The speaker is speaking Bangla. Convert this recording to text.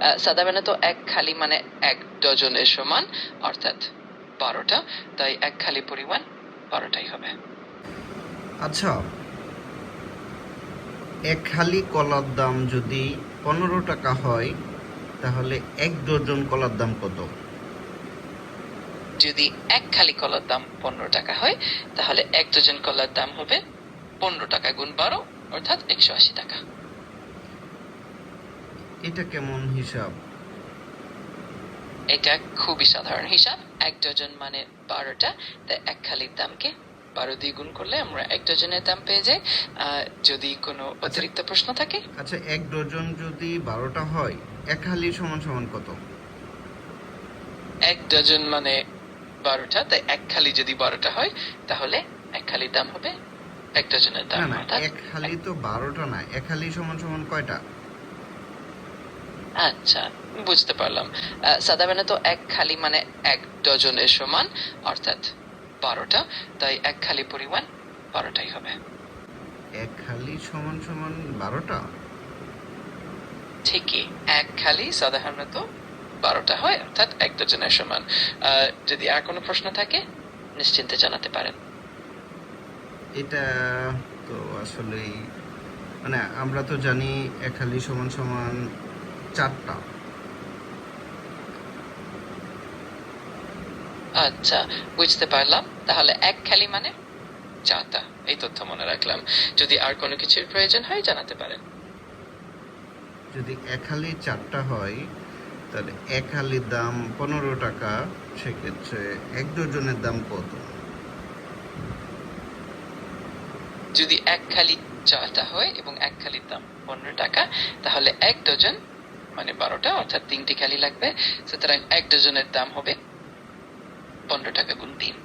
আহ, সাদাবেনা তো এক খালি মানে এক ডজনের সমান অর্থাৎ বারোটা। তাই এক খালি পরিমাণ বারোটাই হবে। আচ্ছা এক খালি কলার দাম যদি পনেরো টাকা হয় তাহলে এক ডজন কলার দাম কত? যদি এক খালি কলার দাম পনেরো টাকা হয় তাহলে এক ডজন কলার দাম হবে পনেরো টাকা গুণ বারো অর্থাৎ একশো আশি টাকা। এটা কেমন হিসাব? এটা খুবই সাধারণ হিসাব। এক ডজন মানে বারোটা। তাই এক খালির দামকে বারো দিয়ে গুণ করলে আমরা এক ডজনের দাম পেয়ে যাই। যদি কোনো অতিরিক্ত প্রশ্ন থাকে? আচ্ছা এক ডজন যদি বারোটা হয় এক খালি সমান সমান কত? এক ডজন মানে বারোটা। তাই এক খালি যদি বারোটা হয় তাহলে এক খালির দাম হবে এক ডজনের দাম না এক খালি তো বারোটা না এক খালি সমান সমান কয়টা? আচ্ছা বুঝতে পারলাম। সাদাবেনা তো এক খালি মানে এক ডজনের সমান অর্থাৎ বারোটা। তাই এক খালি পরিমাণ বারোটাই হবে। এক খালি সমান সমান বারোটা? ঠিকই এক খালি সাধারণত বারোটা হয় অর্থাৎ এক ডজনের সমান। যদি আর কোনো প্রশ্ন থাকে নিশ্চিন্তে জানাতে পারেন। এটা তো আসলেই মানে আমরা তো জানি এক খালি সমান সমান চারটা। আচ্ছা বুঝতে পারলাম। তাহলে এক খালি মানে চারটা এই তথ্য মনে রাখলাম। যদি আর কোনো কিছুর প্রয়োজন হয় জানাতে পারেন। যদি এক হালি চারটা হয় তাহলে এক হালির দাম পনেরো টাকা সেক্ষেত্রে এক ডজনের দাম কত? যদি এক খালি চাটা হয় এবং এক খালির দাম পনেরো টাকা তাহলে এক ডজন মানে বারোটা, অর্থাৎ তিনটি খালি লাগবে সুতরাং এক ডজনের দাম হবে পনেরো টাকা গুণ তিন.